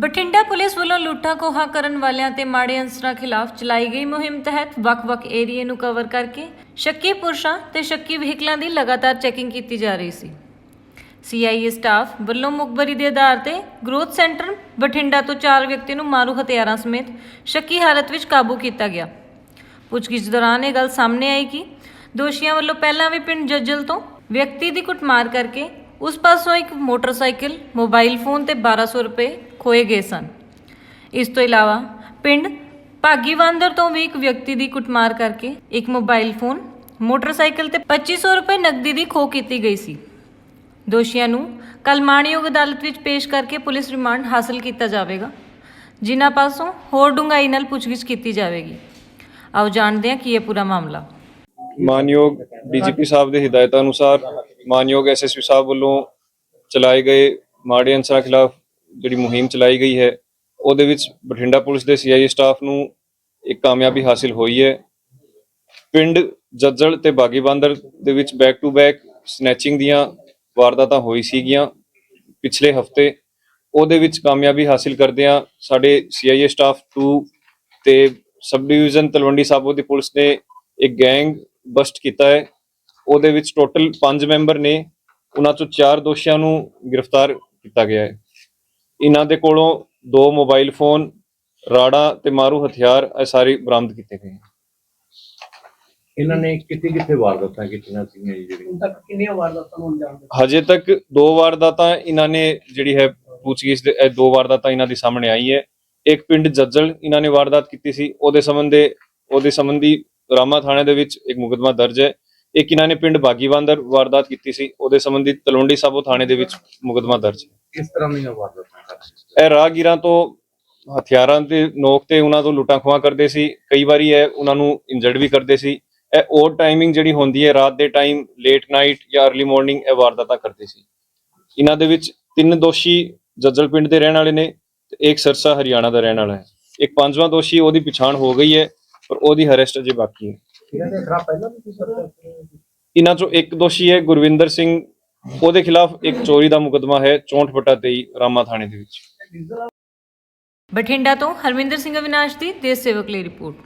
Bathinda police ਵੱਲੋਂ ਲੁੱਟਾਂ ਖੋਹਾਂ ਕਰਨ ਵਾਲਿਆਂ ਤੇ ਮਾੜੇ ਅਨਸਰਾਂ ਖਿਲਾਫ ਚਲਾਈ ਗਈ ਮੁਹਿੰਮ ਤਹਿਤ ਵੱਖ-ਵੱਖ ਏਰੀਏ ਨੂੰ ਕਵਰ ਕਰਕੇ ਸ਼ੱਕੀ ਪੁਰਸ਼ਾਂ ਤੇ ਸ਼ੱਕੀ ਵਹੀਕਲਾਂ ਦੀ ਲਗਾਤਾਰ ਚੈਕਿੰਗ ਕੀਤੀ ਜਾ ਰਹੀ ਸੀ। ਸੀਆਈਏ ਸਟਾਫ ਵੱਲੋਂ ਮੁਖਬਰੀ ਦੇ ਆਧਾਰ ਤੇ ਗਰੋਥ ਸੈਂਟਰ ਬਠਿੰਡਾ ਤੋਂ ਚਾਰ ਵਿਅਕਤੀ ਨੂੰ ਮਾਰੂ ਹਥਿਆਰਾਂ ਸਮੇਤ ਸ਼ੱਕੀ ਹਾਲਤ ਵਿੱਚ ਕਾਬੂ ਕੀਤਾ ਗਿਆ। ਪੁੱਛਗਿੱਛ ਦੌਰਾਨ ਇਹ ਗੱਲ ਸਾਹਮਣੇ ਆਈ ਕਿ ਦੋਸ਼ੀਆਂ ਵੱਲੋਂ ਪਹਿਲਾਂ ਵੀ ਪਿੰਡ ਜੱਜਲ ਤੋਂ ਵਿਅਕਤੀ ਦੀ ਕੁੱਟਮਾਰ ਕਰਕੇ ਉਸ ਪਾਸੋਂ ਇੱਕ ਮੋਟਰਸਾਈਕਲ, ਮੋਬਾਈਲ ਫੋਨ ਤੇ 1200 ਰੁਪਏ ਖੋਏ ਗਏ ਸਨ। ਇਸ ਤੋਂ ਇਲਾਵਾ ਪਿੰਡ ਭਾਗੀਵਾਂਦਰ ਤੋਂ ਵੀ ਇੱਕ ਵਿਅਕਤੀ ਦੀ ਕੁੱਟਮਾਰ ਕਰਕੇ ਇੱਕ ਮੋਬਾਈਲ ਫੋਨ, ਮੋਟਰਸਾਈਕਲ ਤੇ 2500 ਰੁਪਏ ਨਕਦੀ ਦੀ ਖੋਹ ਕੀਤੀ ਗਈ ਸੀ। ਦੋਸ਼ੀਆਂ ਨੂੰ ਕੱਲ੍ਹ ਮਾਣਯੋਗ ਅਦਾਲਤ ਵਿੱਚ ਪੇਸ਼ ਕਰਕੇ ਪੁਲਿਸ ਰਿਮਾਂਡ ਹਾਸਲ ਕੀਤਾ ਜਾਵੇਗਾ, ਜਿਨ੍ਹਾਂ ਪਾਸੋਂ ਹੋਰ ਡੂੰਘਾਈ ਨਾਲ ਪੁੱਛਗਿੱਛ ਕੀਤੀ ਜਾਵੇਗੀ। ਆਓ ਜਾਣਦੇ ਹਾਂ ਕੀ ਇਹ ਪੂਰਾ ਮਾਮਲਾ। ਮਾਨਯੋਗ ਡੀਜੀਪੀ ਸਾਹਿਬ ਦੇ ਹਿਦਾਇਤਾਂ ਅਨੁਸਾਰ ਮਾਨਯੋਗ ਐਸਐਸਪੀ ਸਾਹਿਬ ਵੱਲੋਂ ਚਲਾਏ ਗਏ ਮਾੜੇ ਅਨਸਰਾਂ ਖਿਲਾਫ ਜਿਹੜੀ ਮੁਹਿੰਮ ਚਲਾਈ ਗਈ ਹੈ, ਉਹਦੇ ਵਿੱਚ ਬਠਿੰਡਾ ਪੁਲਿਸ ਦੇ ਸੀਆਈਏ ਸਟਾਫ ਨੂੰ ਇੱਕ ਕਾਮਯਾਬੀ ਹਾਸਿਲ ਹੋਈ ਹੈ। ਪਿੰਡ ਜੱਜਲ ਤੇ ਬਾਗੀ ਬਾਂਦਰ ਦੇ ਵਿੱਚ ਬੈਕ ਟੂ ਬੈਕ ਸਨੈਚਿੰਗ ਦੀਆਂ ਵਾਰਦਾਤਾਂ ਹੋਈ ਸੀਗੀਆਂ ਪਿਛਲੇ ਹਫ਼ਤੇ। ਉਹਦੇ ਵਿੱਚ ਕਾਮਯਾਬੀ ਹਾਸਿਲ ਕਰਦਿਆਂ ਸਾਡੇ ਸੀਆਈਏ ਸਟਾਫ 2 ਤੇ ਸਬ ਡਿਵੀਜ਼ਨ ਤਲਵੰਡੀ ਸਾਬੋ ਦੀ ਪੁਲਿਸ ਨੇ ਇੱਕ ਗੈਂਗ ਬਸਟ ਕੀਤਾ ਹੈ। ਉਹਦੇ ਵਿੱਚ ਟੋਟਲ 5 ਮੈਂਬਰ ਨੇ, ਉਹਨਾਂ ਚੋਂ 4 ਦੋਸ਼ੀਆਂ ਨੂੰ ਗ੍ਰਿਫਤਾਰ ਕੀਤਾ ਗਿਆ ਹੈ। ਇਹਨਾਂ ਦੇ ਕੋਲੋਂ ਦੋ ਮੋਬਾਈਲ ਫੋਨ ਰਾੜਾ ਤੇ ਮਾਰੂ ਹਥਿਆਰ ਇਹ ਸਾਰੇ ਬਰਾਮਦ ਕੀਤੇ ਗਏ ਹਨ। ਇਹਨਾਂ ਨੇ ਕਿਤੇ ਕਿਤੇ ਵਾਰਦਾਤਾਂ ਕੀਤੀਆਂ ਸੀਗੀਆਂ ਜੀ ਜਿਹੜੀਆਂ? ਹੁਣ ਤੱਕ ਕਿੰਨੀਆਂ ਵਾਰਦਾਤਾਂ ਨੂੰ ਅੰਜਾਮ ਦਿੱਤਾ? ਹਜੇ ਤੱਕ ਦੋ ਵਾਰਦਾਤਾਂ ਇਹਨਾਂ ਨੇ ਜਿਹੜੀ ਹੈ ਪੁੱਛਗਿੱਛ ਦੇ ਇਹ ਦੋ ਵਾਰਦਾਤਾਂ ਇਹਨਾਂ ਦੀ ਸਾਹਮਣੇ ਆਈ ਹੈ। ਇੱਕ ਪਿੰਡ ਜੱਜਲ ਇਹਨਾਂ ਨੇ ਵਾਰਦਾਤ ਕੀਤੀ ਸੀ। ਉਹਦੇ ਸੰਬੰਧੇ ਉਹਦੇ ਸੰਬੰਧੀ ਰਾਮਾ ਥਾਣੇ ਦੇ ਵਿੱਚ ਇੱਕ ਮੁਕਦਮਾ ਦਰਜ ਹੈ। ਇੱਕ ਇਹਨਾਂ ਨੇ ਪਿੰਡ ਬਾਗੀਵਾਂਦਰ ਵਾਰਦਾਤ ਕੀਤੀ ਸੀ। ਉਹਦੇ ਸੰਬੰਧੀ ਤਲਵੰਡੀ ਸਾਬੋ ਥਾਣੇ ਦੇ ਵਿੱਚ ਮੁਕਦਮਾ ਦਰਜ ਹੈ। ਕਿਸ ਤਰ੍ਹਾਂ ਦੀਆਂ ਵਾਰਦਾਤਾਂ? ਇਹ ਰਾਹਗੀਰਾਂ ਤੋਂ ਹਥਿਆਰਾਂ ਦੇ ਨੋਕ ਤੇ ਉਹਨਾਂ ਤੋਂ ਲੁੱਟਾਂ ਖੋਹਾਂ ਕਰਦੇ ਸੀ। ਕਈ ਵਾਰੀ ਇਹ ਉਹਨਾਂ ਨੂੰ ਇੰਜਰਡ ਵੀ ਕਰਦੇ ਸੀ। ਇਹ ਓਵਰ ਟਾਈਮਿੰਗ ਜਿਹੜੀ ਹੁੰਦੀ ਹੈ ਰਾਤ ਦੇ ਟਾਈਮ ਲੇਟ ਨਾਈਟ ਜਾਂ अर्ਲੀ ਮਾਰਨਿੰਗ ਇਹ ਵਾਰਦਾਤਾਂ ਕਰਦੇ ਸੀ। ਇਹਨਾਂ ਦੇ ਵਿੱਚ ਤਿੰਨ ਦੋਸ਼ੀ ਜੱਜਲ ਪਿੰਡ ਦੇ ਰਹਿਣ ਵਾਲੇ ਨੇ ਤੇ ਇੱਕ ਸਰਸਾ ਹਰਿਆਣਾ ਦਾ ਰਹਿਣ ਵਾਲਾ ਹੈ। ਇੱਕ ਪੰਜਵਾਂ ਦੋਸ਼ੀ ਉਹਦੀ ਪਛਾਣ ਹੋ ਗਈ ਹੈ ਪਰ ਉਹਦੀ ਅਰੈਸਟ ਅਜੇ ਬਾਕੀ ਹੈ। ਇਹਨਾਂ ਦੇ ਖਿਲਾਫ ਪਹਿਲਾਂ ਵੀ ਕੋਈ ਸਰਕਾਰ ਇਹਨਾਂ ਚੋਂ ਇੱਕ ਦੋਸ਼ੀ ਹੈ ਗੁਰਵਿੰਦਰ ਸਿੰਘ ਉਹਦੇ ਖਿਲਾਫ ਇੱਕ ਚੋਰੀ ਦਾ ਮੁਕਦਮਾ ਹੈ 64/23 ਰਾਮਾ ਥਾਣੇ ਦੇ ਵਿੱਚ। ਬਠਿੰਡਾ ਤੋਂ ਹਰਮਿੰਦਰ ਸਿੰਘ ਅਵਿਨਾਸ਼ ਦੀ ਦੇਸ਼ ਸੇਵਕ ਲਈ ਰਿਪੋਰਟ।